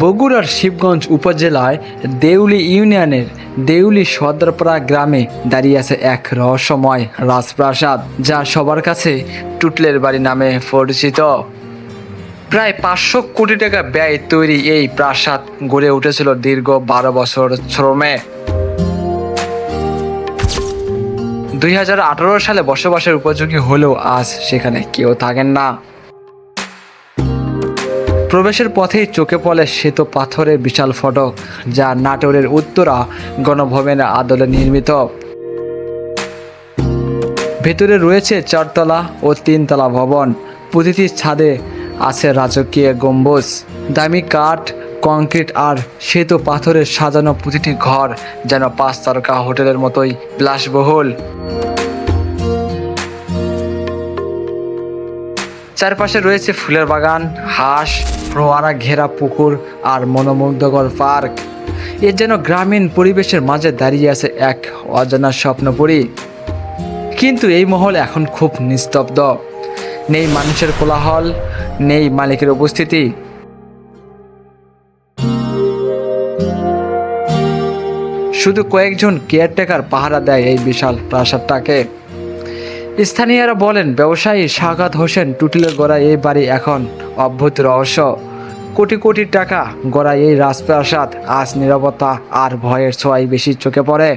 বগুড়ার শিবগঞ্জ উপজেলায় দেউলি ইউনিয়নের দেউলি সদরপাড়া গ্রামে দাঁড়িয়ে আছে এক রহস্যময় রাজপ্রাসাদ, যা সবার কাছে টুটলের বাড়ি নামে পরিচিত। প্রায় পাঁচশো কোটি টাকা ব্যয় তৈরি এই প্রাসাদ গড়ে উঠেছিল দীর্ঘ বারো বছর শ্রমে। দুই হাজার আঠারো সালে বসবাসের উপযোগী হলেও আজ সেখানে কেউ থাকেন না। প্রবেশের পথেই চোখে পড়ে শ্বেত পাথরের বিশাল ফটক, যা নাটোরের উত্তরা গণভবনের আদলে নির্মিত। ভেতরে রয়েছে চারতলা ও তিনতলা ভবন। প্রতিটি ছাদে আছে রাজকীয় গম্বুজ, দামি কাঠ, কংক্রিট আর শ্বেত পাথরের সাজানো প্রতিটি ঘর, যেন পাঁচ তারকা হোটেলের মতোই বিলাসবহুল। চারপাশে রয়েছে ফুলের বাগান, হাঁস, ফোয়ারা, ঘেরা, পুকুর আর মনোমুগ্ধকর পার্ক। এর যেন গ্রামীণ পরিবেশের মাঝে দাঁড়িয়ে আছে এক অজানা স্বপ্নপুরী। কিন্তু এই মহল এখন খুব নিস্তব্ধ। নেই মানুষের কোলাহল, নেই মালিকের উপস্থিতি। শুধু কয়েকজন কেয়ারটেকার পাহারা দেয় এই বিশাল প্রাসাদটাকে। স্থানীয়রা বলেন, ব্যবসায়ী শাহাদ হোসেন টুটিলের গড়া এই বাড়ি এখন অদ্ভুত রহস্য। কোটি কোটি টাকা গড়া এই রাজপ্রাসাদ, আজ নিরাপত্তা আর ভয়ের ছোঁয়াই বেশি চোখে পড়ে।